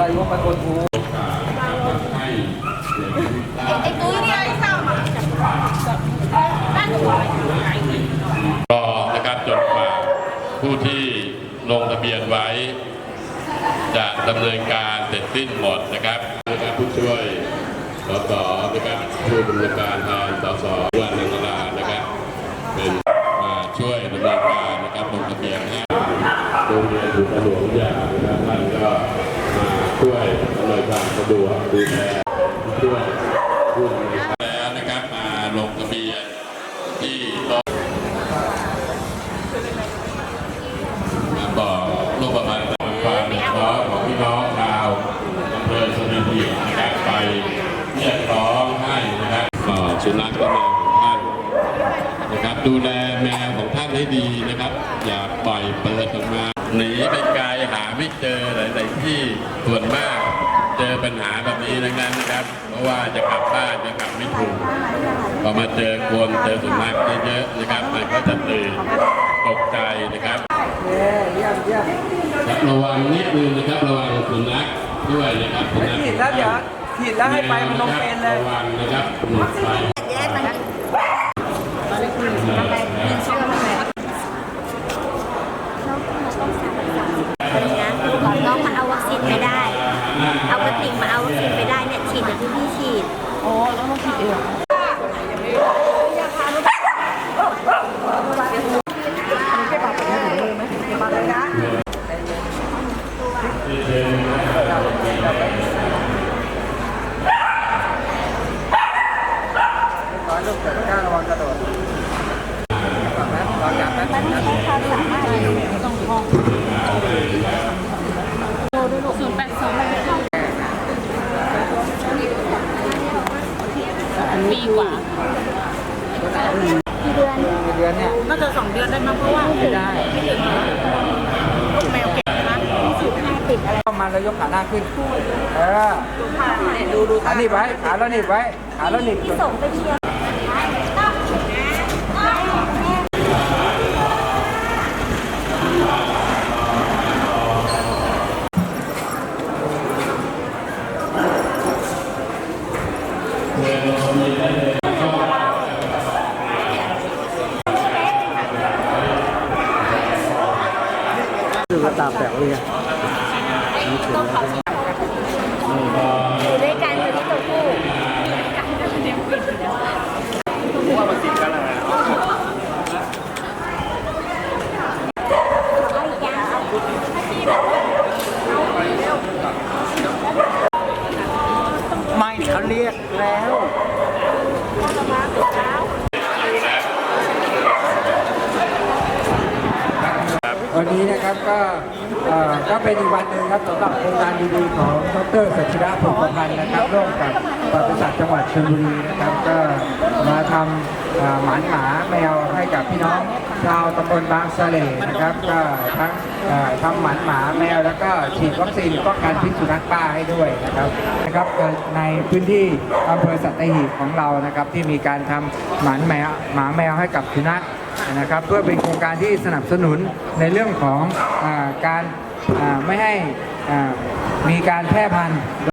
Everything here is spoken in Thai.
ลายกไปคนหูไอ้ตุ้ยเนี่ยไอ้ซ้ำอะนั่นหนูรอนะครับจนกว่าผู้ที่ลงทะเบียนไว้ จะดำเนินการเสร็จสิ้นหมดนะครับนะครับผู้ช่วยสสนะครับผู้บริการทนสส หลวงยานะท่านก็มาช่วยอำนวยความสะดวกดูแลช่วยผู้บริการแล้วนะครับมาลงทะเบียนที่ต๊ะมาบอกรูปประมาณความเดือดร้อนของพี่น้องชาวอำเภอสุรินทร์นะครับไปเรียกร้องให้นะครับก็สุนัขและแมวของท่านนะครับดูแลแมวของท่านให้ดีนะครับ อย่าปล่อยเปิดออกมา หนีไปไกลหาไม่เจอหลายๆที่ส่วนมากเจอปัญหาแบบนี้ทั้งนั้นนะครับ เพราะว่าจะกลับบ้านจะกลับไม่ถูกพอมาเจอคนเจอสุนัขเยอะๆนะครับมันก็จะตื่นตกใจนะครับเย้เยี่ยมเยี่ยมระวังนิดนึงนะครับระวังสุนัขด้วยนะครับสุนัขฉีดแล้วเดี๋ยวฉีดแล้วให้ไปมันลงเป็นเลยระวังนะครับหลุดไป พี่ฉีดอ๋อแล้วมาผิดเองเหรอแกปากแบบนี้ถึงมือไหมแกปากเลยนะขอให้ลูกเกิดกล้าระวังกระโดดฟังนะรอจับนะมันไม่ใช่ความสามารถต้องห้องศูนย์แปดสอง ปีกว่ากี่เดือนเนี่ยน่าจะสองเดือนได้มั้งเพราะว่าไม่ได้ลูกแมวแก่นะเข้ามาแล้วยกขาหน้าขึ้นเออดูดูขาหนีบไว้ขาแล้วหนีบไว้ขาแล้วหนีบที่ส่งไปเชียร์ ดูกระตาแปลกเลยอยู่ด้วยกันอยู่ที่ตัวผู้เอาอีกอย่างไม่เขาเรียกแล้ว วั นี้นะครับก็เอ่อก็เป็นอีกวันหนึ่งครับสำหรับโครงการดีๆของดรสัชิระพงศ์พันธ์นะครับร่วมกับปศุสัตว์จังหวัดชลบุรีนะครับก็มาทำเอ่อหมานหมาแมวให้กับพี่น้องชาวตำบลบางสะเลนะครับก็ทั้งเอ่อทำหมันหมาแมวแล้วก็ฉีดวัคซีนป้องกันพิษสุนัขบ้าให้ด้วยนะครับนะครับในพื้นที่อำเภอสัตหีบของเรานะครับที่มีการทำหมันแมวหมาแมวให้กับสุนัข นะครับเพื่อเป็นโครงการที่สนับสนุนในเรื่องของอาการอ่าไม่ให้อ่ามีการแพร่พันธุ์โด